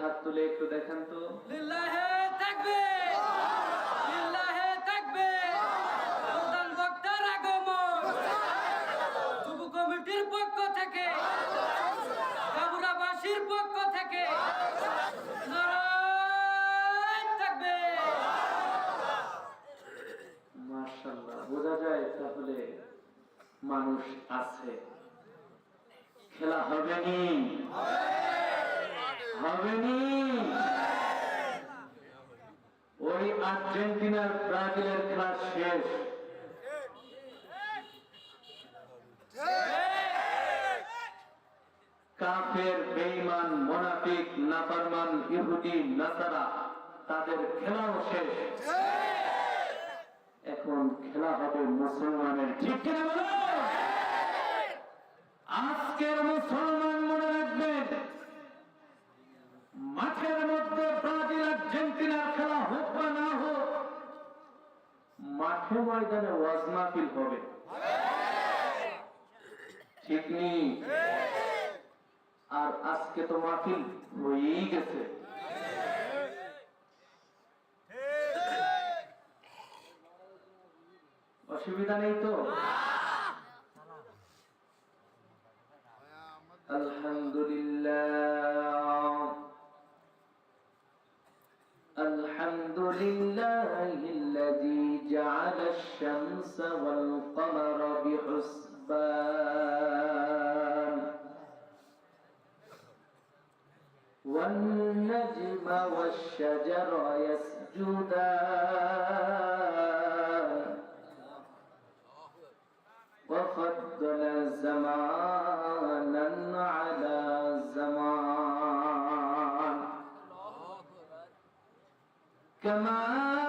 হাত তুলে একটু দেখান তো। কমিটির পক্ষ থেকে পক্ষ থেকে তাকবীর। মার্শাল্লাহ বোঝা যায় তাহলে মানুষ আছে। খেলা হবে নি হবে নি ওই আর্জেন্টিনার ব্রাজিলের খেলা শেষ। কাফের বেঈমান, মোনাফিক, নাফরমান, ইহুদি, নাসারা, তাদের খেলাও শেষ। এখন খেলা হবে মুসলমানের। ঠিক কিনা আজকের মুসলমান মনে রাখবেন মাঠের মধ্যে ব্রাজিল আর্জেন্টিনার খেলা হোক বা না হোক মাঠে ময়দানে ওয়াজ মাহফিল হবে। ঠিক নেই আর আজকে তো মাহফিল হয়েই গেছে। অসুবিধা নেই তো? আলহামদুলিল্লাহ। جعل الشمس والقمر بحسبان. والنجم والشجر يسجدان. وفضل زمانا على زمان. كما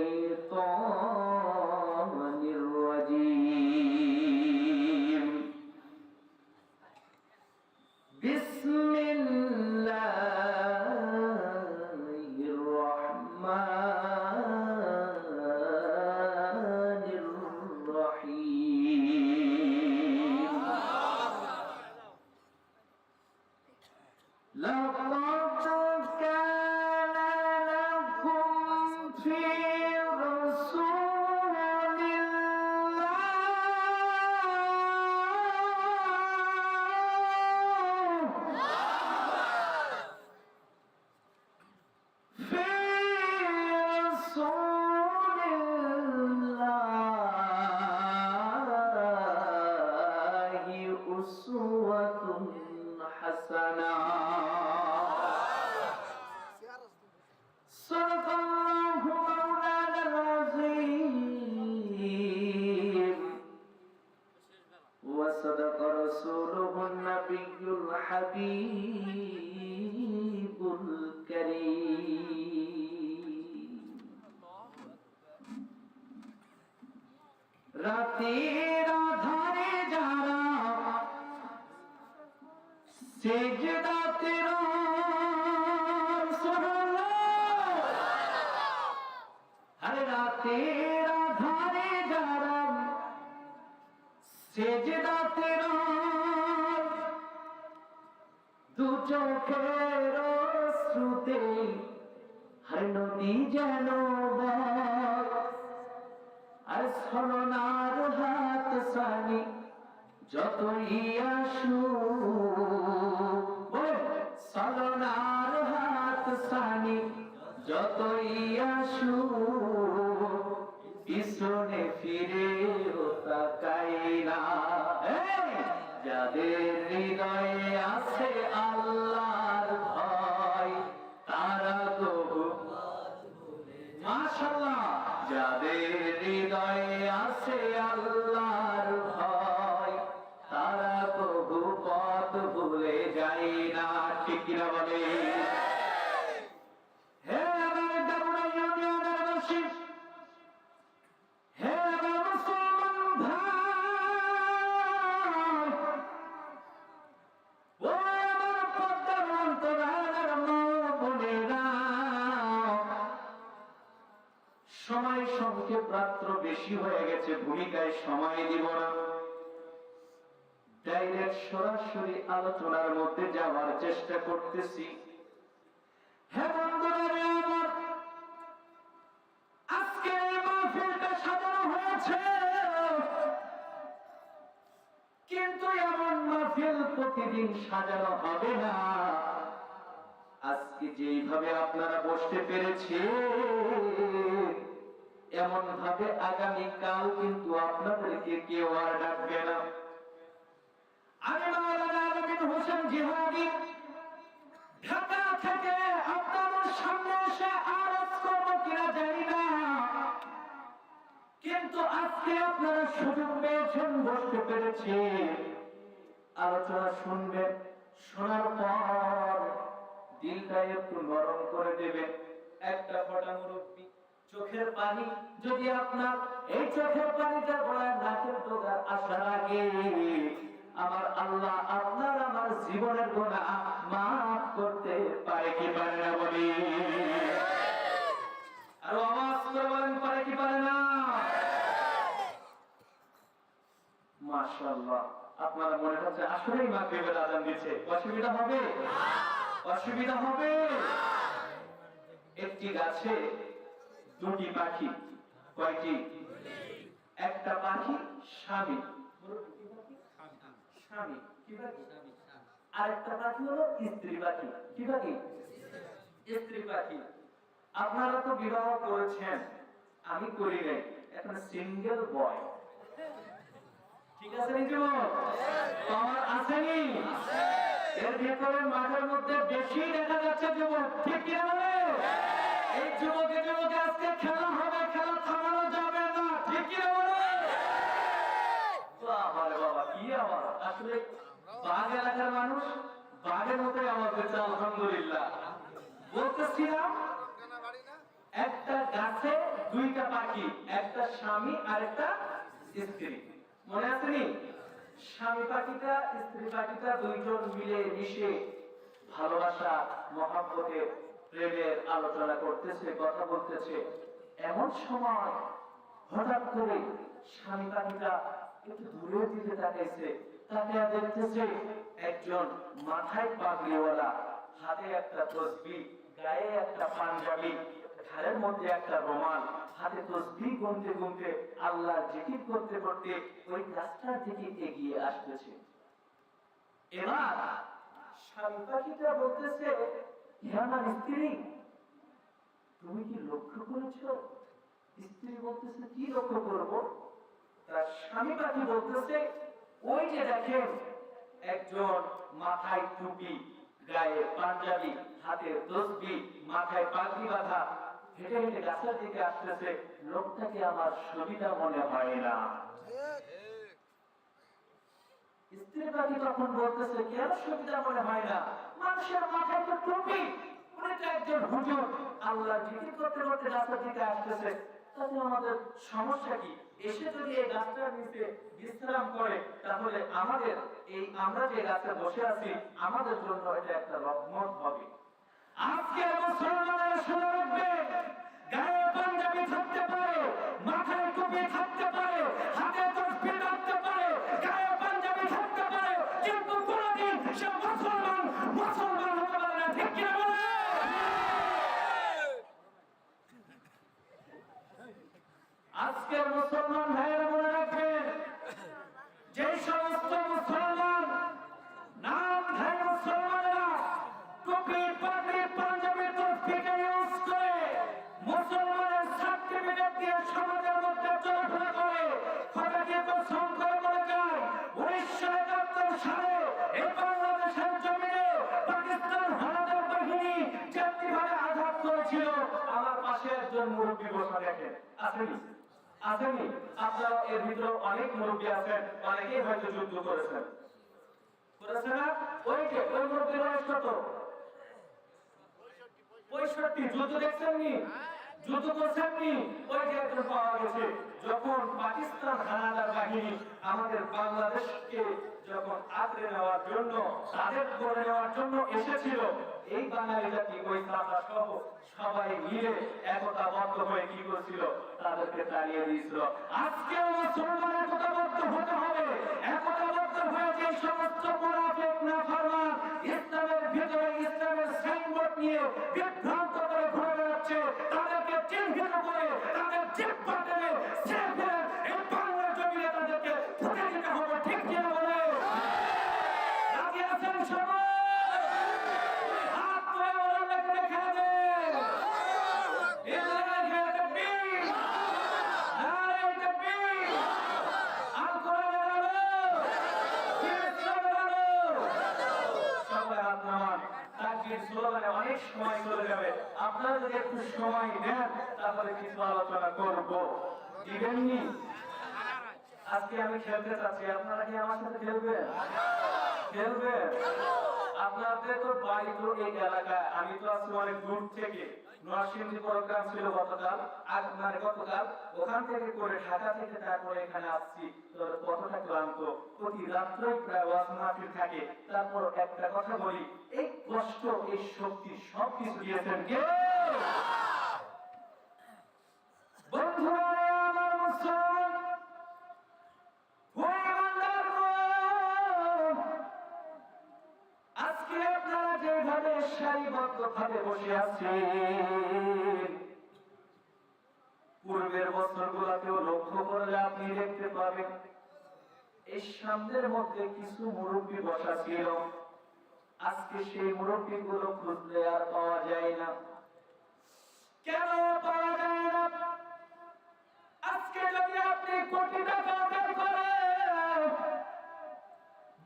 الشيطان الرجيم. بسم الله الرحمن الرحيم. لقد كان لكم في আধারে যারা সেজদাতে দু চোখের শ্রুতে হর নদী যেন আর সরনার হাত সানি যতই আসু। সরনার হাত সানি যতই আসু। পিছনে ফিরে তাকাই না। যাদের হৃদয়ে আছে আল্লাহর ভয়, তারা তবু মাশাআল্লাহ, যাদের হৃদয়ে আছে আল্লাহর ভয়, তারা প্রভু পথ ভুলে যায় না। ঠিক কিনা বলে যাওয়ার চেষ্টা করতেছি। আজকে কিন্তু এমন প্রতিদিন সাজানো হবে না। আজকে যেইভাবে আপনারা বসতে পেরেছে এমন ভাবে আগামী কাল কিন্তু আপনাদেরকে কেউ আর ডাকবে না। আমি হোসেন জিহাদি, ঢাকা থেকে আপনাদের সামনে এসে আরজ করব কিনা জানি না। কিন্তু আজকে আপনারা সুযোগ পেয়েছেন, বসতে পেরেছে। আলোচনা শুনবেন, শোনার পর দিলটা একটু নরম করে দেবেন। একটা ফটা মুরব্বী, চোখের পানি, যদি আপনার এই চোখের পানিটা গড়ায় নাকের ডোগার আসার আগে আমার আল্লাহ আপনার আমার জীবনের গোনা মাফ করতে পারে কি পারে না বলি? আর বলেন, পারে কি পারে না? মাশাআল্লাহ, আপনারা মনে হচ্ছে আসলেই আজান দিচ্ছে। অসুবিধা হবে? অসুবিধা হবে? একটি গাছে দুটি পাখি, কয়টি? একটা পাখি স্বামী। স্বামী কি পাখি আরেকটা পাখি হলো স্ত্রী পাখি কি পাখি স্ত্রী পাখি আপনারা তো বিবাহ করেছেন আমি করি নাই। এখন সিঙ্গেল বয় ঠিক আছে এর ভেতরে মাঠের মধ্যে বেশি দেখা যাচ্ছে যুবক। ঠিক কি বলে? এই যুবকে যুবকে আজকে খেলা হবে খেলা থামানো যাবে না। ঠিক কি বলে? মিশে ভালোবাসা মহাব্বতের প্রেমের আলোচনা করতেছে কথা বলতেছে। এমন সময় হঠাৎ করে পাখিটা একটু দূরের দিকে দেখতেছে একজন মাথায় পাগড়িওয়ালা, হাতে একটা তসবি, গায়ে একটা পাঞ্জাবি মধ্যে একটা রোমাল, হাতে তসবি গুনতে গুনতে আল্লাহ জিকির করতে করতে ওই গাছটার দিকে এগিয়ে আসতেছে। এবার স্বামী বলতেছে, হে আমার স্ত্রী, তুমি কি লক্ষ্য করেছ? স্ত্রী বলতেছে, কি লক্ষ্য করব? তার স্বামী পাখি বলতেছে ওই যে দেখেন একজন মাথায় টুপি, গায়ে পাঞ্জাবি হাতে তসবি, মাথায় পাগড়ি বাঁধা, হেঁটে হেঁটে গাছের দিকে আসতেছে, লোকটাকে আমার সুবিধা মনে হয় না। স্ত্রী পাখি তখন বলতেছে, কেন সুবিধা মনে হয় না? মানুষের মাথায় তো টুপি। উনি তো একজন হুজুর। আল্লাহ জিকির করতে করতে রাস্তার দিকে আসতেছে। তাতে আমাদের সমস্যা কি? এসে যদি এই গাছটার নিচে বিশ্রাম করে, তাহলে আমাদের এই, আমরা যে গাছে বসে আছি, আমাদের জন্য এটা একটা রহমত হবে। আজকে শুনে রাখবে গায়ে পাঞ্জাবি থাকতে পারে মাথায় টুপি থাকতে পারে হাতে তসবি থাকতে পারে গায়ে পাঞ্জাবি থাকতে পারে কিন্তু কোনদিন সে মুসলমান মুসলমান হতে পারে না ঠিক কিনা বলে আজকের মুসলমান ভাইয়েরা মনে রাখবেন, যে সমস্ত মুসলমান নাম ধারী মুসলমানেরা টুপি, পাগড়ি, পাঞ্জাবি তসবিকে ইউজ করে মুসলমানের সার্টিফিকেট দিয়ে সমাজের মধ্যে চলাফেরা করে খোদাকে কসম করে বলে যায় উনিশশো একাত্তর সালে এই বাংলাদেশের জমিনে পাকিস্তান হানাদার বাহিনী যেমনিভাবে আঘাত করেছিল, আমার পাশে একজন মুরব্বী বসা আসেনি আপনারা এর ভিতরে অনেক মুরব্বী আছেন, অনেকেই হয়তো যুদ্ধ করেছেন। করেছে না? ওই যে, ওই বয়স কত পঁয়ষট্টি, যুদ্ধ যুদ্ধ ওই যে একজন পাওয়া গেছে, যখন পাকিস্তান হানাদার বাহিনী আমাদের বাংলাদেশকে যখন আঁকড়ে নেওয়ার জন্য, তাদের করে নেওয়ার জন্য এসেছিল এই বাঙালি জাতি ওই চামড়া সহ সবাই মিলে একতাবদ্ধ হয়ে কি করছিল? তাদেরকে তাড়িয়ে দিয়েছিল। আজকেও মুসলমানের একতাবদ্ধ হতে হবে। একতাবদ্ধ হয়ে যে সমস্ত মুনাফিক ইসলামের ভিতরে ইসলামের সাইনবোর্ড নিয়ে বিভ্রান্ত করে ঘুরে বেড়াচ্ছে, তাদেরকে চিহ্নিত করে তাদের টেনে সেফে এই জমিনে তাদেরকে ফুটে দিতে হবে ঠিক কিনা বলে রাজি আছেন সবাই হাত তুলে ওনাদেরকে দেখা দেন ইল্লাহি তাকবীর নারে তাকবীর আল কোরআনের আলো ইসলামের আলো সবাই হাত নামান তাকবীর স্লোগানে অনেক সময় চলে যাবে আপনারা যদি একটু সময় দেন তাহলে কিছু আলোচনা করব। দিবেননি আজকে আমি খেলতে চাচ্ছি, আপনারা কি আমার সাথে খেলবেন? খেলবেন? আপনাদের তো বাড়ি তো এই এলাকায়, আমি তো আসছি অনেক দূর থেকে। নরসিংদী প্রোগ্রাম ছিল গতকাল, আজ মানে গতকাল, ওখান থেকে করে ঢাকা থেকে তারপরে এখানে আসছি। কতটা ক্লান্ত? প্রতি রাত্রেই প্রায় ওয়াজ মাহফিল থাকে। তারপর একটা কথা বলি এই কষ্ট, এই শক্তি সব কিছু দিয়েছেন কে? বন্ধুরা আমার মুসলমান লক্ষ্য করলে আপনি দেখতে পাবেন এই সামনের মধ্যে কিছু মুরব্বী বসা ছিল। আজকে সেই মুরব্বী গুলো খুঁজলে আর পাওয়া যায় না। কেন পাওয়া যায় না? আজকে যদি আপনি কোটি টাকা ব্যয় করেন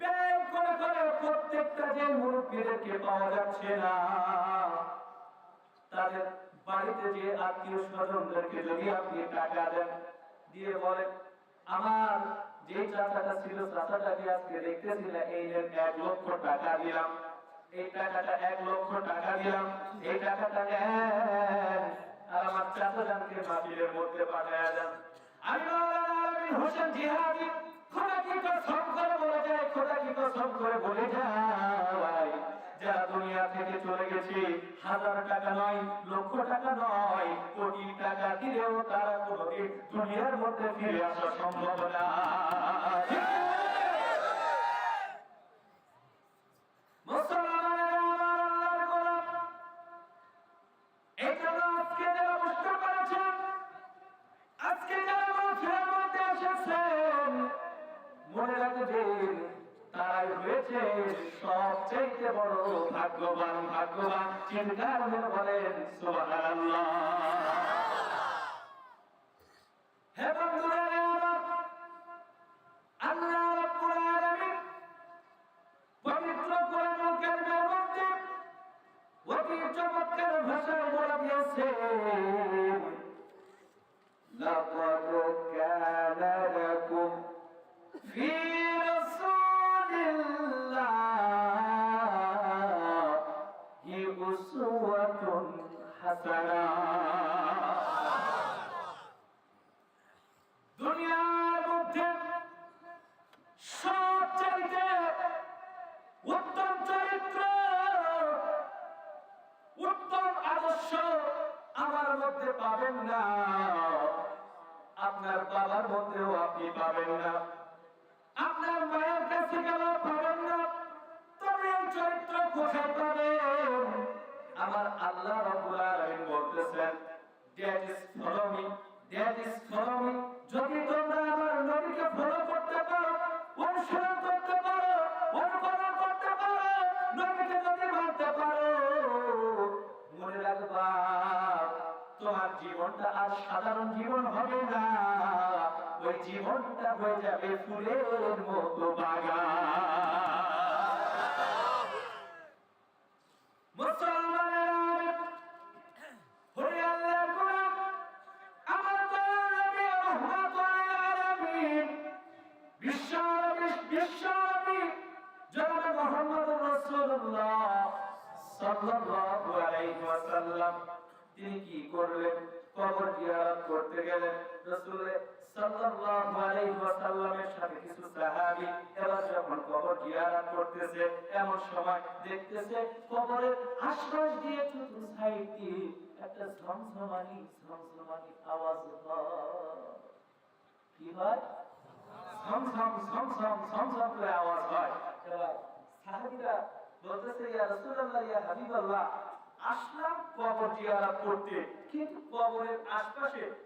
ব্যয় করে করে প্রত্যেকটা যে মুরব্বীদেরকে পাওয়া যাচ্ছে না, তাদের বাড়িতে যে আত্মীয় স্বজনদেরকে যদি আপনি টাকা দেন, দিয়ে বলেন, আমার যে চাচাটা ছিল, চাচাটাকে আজকে দেখতেছিল এই এক লক্ষ টাকা দিলাম। এই টাকাটা এক লক্ষ টাকা দিলাম। এই টাকাটা নেন আর আমার চাচাজানকে মাটির মধ্যে পাঠায় দেন। আমি হোসেন জিহাদি চলে গেছে, হাজার টাকা নয়, লক্ষ টাকা নয়, কোটি টাকা দিলেও তারা কোনোদিন দুনিয়ার মধ্যে ফিরে আসা সম্ভব না। হয়েছে সবচেয়ে বড় ভাগ্যবান ভাগ্যবান চিন্তার বলেন, সুবহানাল্লাহ। হে বন্ধুরা পবিত্র কোরআনুল কারীমের মধ্যে অতি চমৎকার ভাষায় জীবনটা হয়ে যাবে ফুলের মতো বাগান। তিনি কি করলেন? কবর জিয়ারত করতে গেলেন সাল্লাল্লাহু আলাইহি ওয়াসাল্লামের সাথে কিছু সাহাবী এবার যখন কবর জিয়ারত করতেছে, এমন সময় দেখতেছে কবরের দিয়ে একটা ঝমঝমানি ঝমঝমানি আওয়াজ কি হয়? আওয়াজ হয়। কিন্তু কবরের আশপাশে